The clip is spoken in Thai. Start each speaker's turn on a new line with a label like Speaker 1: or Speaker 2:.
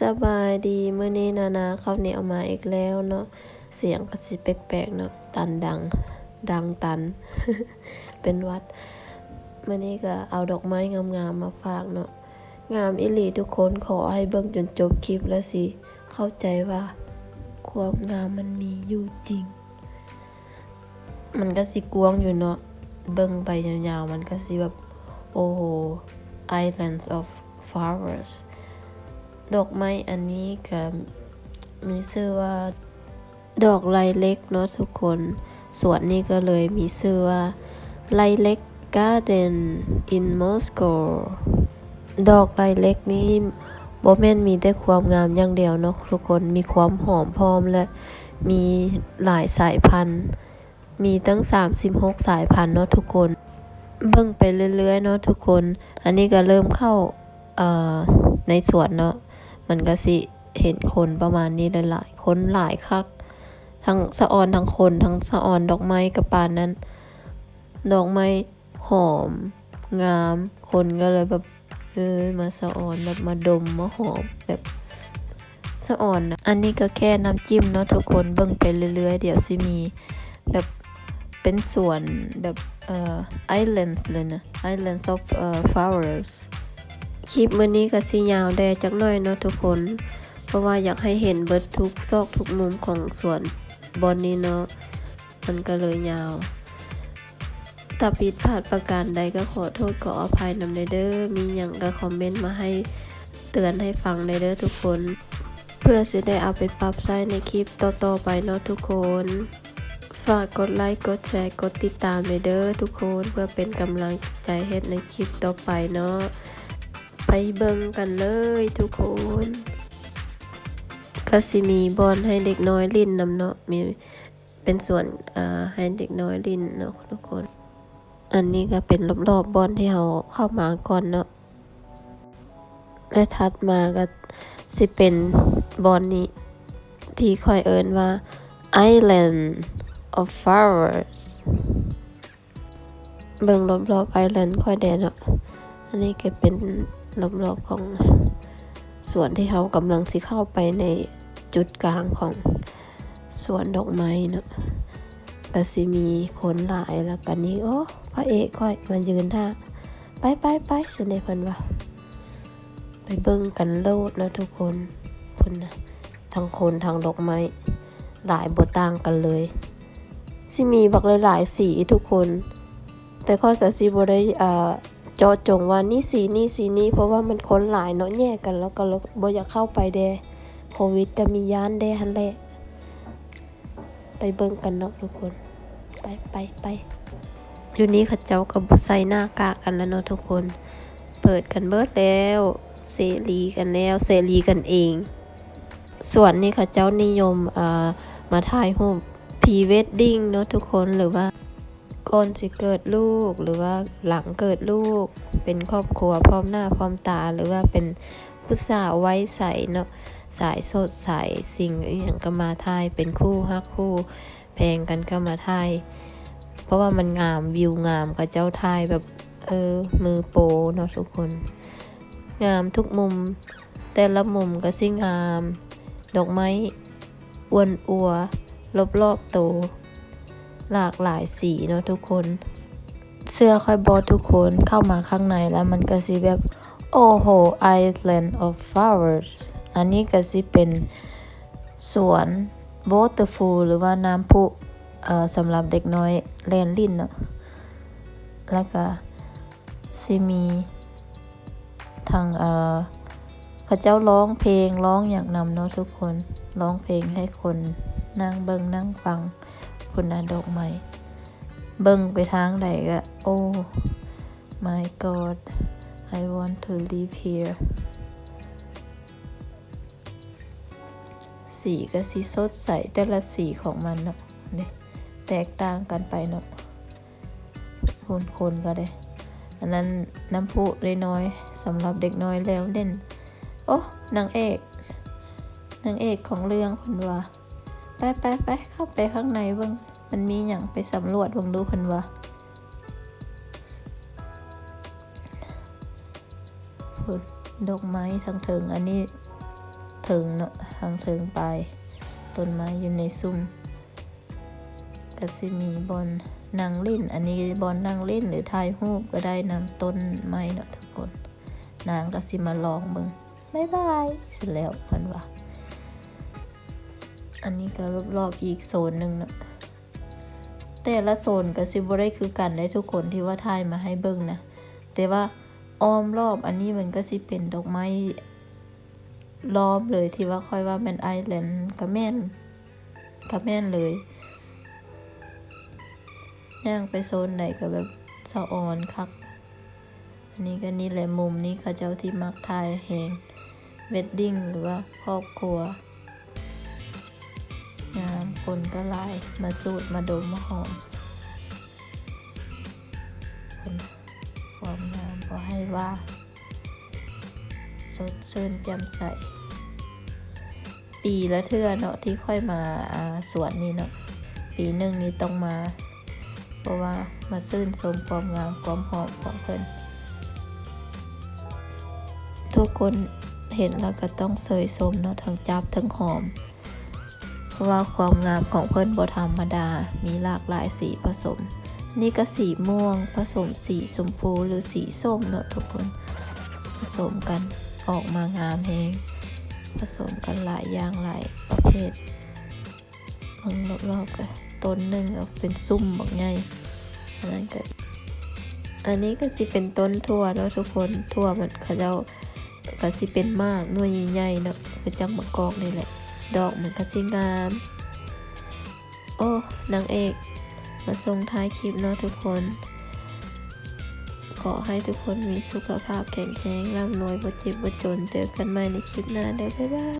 Speaker 1: สบายดีเมื้อนี้นานาเข้าเหนี่ยวมาอีกแล้วเนาะเสียงก็สิแปลกๆเนาะตันดัง ดังตัน เป็นวัดเมื้อนี้ก็เอาดอกไม้งามๆมาฝากเนาะงามอิหลีทุกคนขอให้เบิ่งจนจบคลิปแล้วสิ เข้าใจว่า ความงามมันมีอยู่จริง มันก็สิกวางอยู่เนาะเบิ่งไปยาวๆ มันก็สิแบบ โอ้โห islands of flowers ดอกไม้อันนี้ก็มีชื่อว่าดอกไลเล็กเนาะทุกคนสวนนี้ก็เลยมีชื่อว่าไลเล็ก Garden in Moscow ดอกไลเล็กนี้บแม่นมีแต่ความงามอย่างเดียวเนาะทุกคนมีความหอมพร้อมและมีหลายสายพันธุ์ มีตั้ง 36 สายพันธุ์เนาะทุกคน เบิ่งไปเรื่อยๆเนาะทุกคน อันนี้ก็เริ่มเข้าเอ่อในสวนเนาะ มันก็สิเห็นคนประมาณนี้หลายๆคนหลายคักทั้งสะออนทั้งคนทั้งสะออนดอกไม้กับปานนั้น ดอกไม้หอม งาม คนก็เลยแบบเออมาสะออนแบบมาดมมาหอมแบบสะออนนะอันนี้ก็แค่น้ำจิ้มเนาะทุกคนเบิ่งไปเรื่อยๆ เดี๋ยวสิมีแบบเป็นสวนแบบเอ่อ islands เลยนะ islands of เอ่อ flowers คลิปมื้อนี้ก็สิยาวแดจักหน่อยเนาะทุกคน เพราะว่าอยากให้เห็นเบิดทุกซอกทุกมุมของสวนบอนนี้เนาะมันก็เลยยาวถ้าผิดพลาดประการใดก็ขอโทษขออภัยนำเด้อมีหยังก็คอมเมนต์มาให้เตือนให้ฟังเด้อทุกคน เพื่อจะได้เอาไปปรับใช้ในคลิปต่อๆไปเนาะทุกคนฝากกดไลค์ กดแชร์ กดติดตามเลยเด้อทุกคนเพื่อเป็นกำลังใจเฮ็ดในคลิปต่อไปเนาะ เบิ่งกันเลยทุกคนก็สิมีบอลให้เด็กน้อยลินนำเนาะมีเป็นส่วนอ่าให้เด็กน้อยลินเนาะทุกคน อันนี้ก็เป็นรอบๆบบอลที่เราเข้ามาก่อนเนาะและถัดมาก็สิเป็นบอลนี้ ที่คอยเอินว่า Island of Flowers เบิ่งรอบๆ Island คอยแดนเนาะอันนี้ก็เป็น รอบๆของสวนที่เขากำลังสิเข้าไปในจุดกลางของสวนดอกไม้เนาะก็สิมีคนหลายแล้วกันนี้โอ้พระเอกค่อยมายืนท่าไปไปไปสิในเพิ่นว่าไปเบิ่งกันโลดแล้วทุกคนคนนะทั้งคนทั้งดอกไม้หลายบทต่างกันเลยสิมีบักหลายๆสีทุกคน แต่ค่อยกับสิบ่ได้อ่า จาะจงว่านี่สีนี่สีนี้เพราะว่ามันคนหลายเนาะแยกกันแล้วก็เลยบ่อยากเข้าไปแดโควิดก็มีย่านแดหันแหละไปเบิ่งกันเนาะทุกคน ไปไปไปอยู่นี้เขาเจ้าก็บ่ใส่หน้ากากกันแล้วเนาะทุกคน เปิดกันเบิดแล้วเสรีกันแล้วเสรีกันเอง ส่วนนี้เขาเจ้านิยมอ่ามาถ่ายรูปพรีเวดดิ้งเนาะทุกคนหรือว่า ก่อนสิเกิดลูกหรือว่าหลังเกิดลูก เป็นครอบครัวพร้อมหน้าพร้อมตาหรือว่าเป็นผู้สาวไว้ใสเนาะสายสดใสสิ่งอย่างก็มาทายเป็นคู่ฮักคู่แพงกันก็มาทายเพราะว่ามันงามวิวงามกับเจ้าทายแบบเออมือโปเนาะทุกคน งามทุกมุม แต่ละมุมก็สิงาม ดอกไม้อวนอัวรอบๆตัว หลากหลายสีเนาะทุกคน เสื้อค่อยบอทุกคนเข้ามาข้างในแล้วมันก็สิแบบโอ้โห Island of Flowers อันนี้ก็สิเป็นสวน Waterfall หรือว่าน้ำพุเอ่อสำหรับเด็กน้อยเล่นลิ้นเนาะแล้วก็สิมีทางเอ่อเขาเจ้าร้องเพลงร้องอย่างนำเนาะทุกคนร้องเพลงให้คนนั่งเบิงนั่งฟัง คุณนาดอกไม้เบิ่งไปทางใดก็โอ้ my god I want to live here สีก็สีสดใสแต่ละสีของมันเนาะนี่แตกต่างกันไปเนาะคนคนก็ได้ อันนั้นน้ำพุเล่น้อยสำหรับเด็กน้อยแล้วเด่น โอ้นางเอกนางเอกของเรื่องคุณว่า ไปไปไปเข้าไปข้างในเบิ่งมันมีอย่างไปสำรวจเบิ่งดูเพิ่นว่าพุ่นดอกไม้ทั้งเถิงอันนี้เถิงเนาะทางเถิงไปต้นไม้อยู่ในซุ้มก็สิมีบอลนางเล่น อันนี้บอลนางเล่นหรือถ่ายรูปก็ได้นำต้นไม้เนาะทุกคน นางก็สิมาลองเบิ่งบายบายเสร็จแล้วเพิ่นว่า อันนี้ก็รอบๆอีกโซนหนึ่งนะแต่ละโซนก็สิบได้คือกันได้ทุกคนที่ว่าถ่ายมาให้เบิ่งนะแต่ว่าอ้อมรอบอันนี้มันก็สิเป็นดอกไม้ล้อมเลยที่ว่าค่อยว่าแมนไอแลนด์ก็แม่นก็แม่นเลยย่างไปโซนไหนก็แบบสะออนคักอันนี้ก็นี่แหละมุมนี้เขาเจ้าที่มักถ่ายแหงเวดดิ้งหรือว่าครอบครัว งามคนก็หลายมาสูดมาดมมาหอมคนความงามก็ให้ว่า สดชื่นแจ่มใส ปีละเทื่อเนาะที่ค่อยมาอาสวนนี้เนาะปีหนึ่งนี้ต้องมา เพราะว่ามาซื่นชมความงามความหอมของเพิ่นทุกคนเห็นแล้วก็ต้องเสยสมเนาะทั้งจับทั้งหอม เพราะว่าความงามของเพิ่นบธรรมดา มีหลากหลายสีผสม นี่ก็สีม่วง ผสมสีชมพูหรือสีส้มเนอะทุกคน ผสมกันออกมางามเองผสมกันหลายอย่างหลายประเภทเบิ่งรอบๆกันต้นหนึ่งก็เป็นซุ่มบอกไงอันนั้นก็อันนี้ก็สิเป็นต้นทั่วเนาะทุกคนทั่วมันเขาเจ้าก็สิเป็นมากหน่วยใหญ่ๆเนาะคือจังมะกอกนี่แหละ ดอกมันก็จิงาม โอ้นางเอก มาส่งท้ายคลิปเนาะทุกคน ขอให้ทุกคนมีสุขภาพแข็งแรงร่ำรวยบ่เจ็บบ่จน เจอกันใหม่ในคลิปหน้าเด้อบ๊ายบาย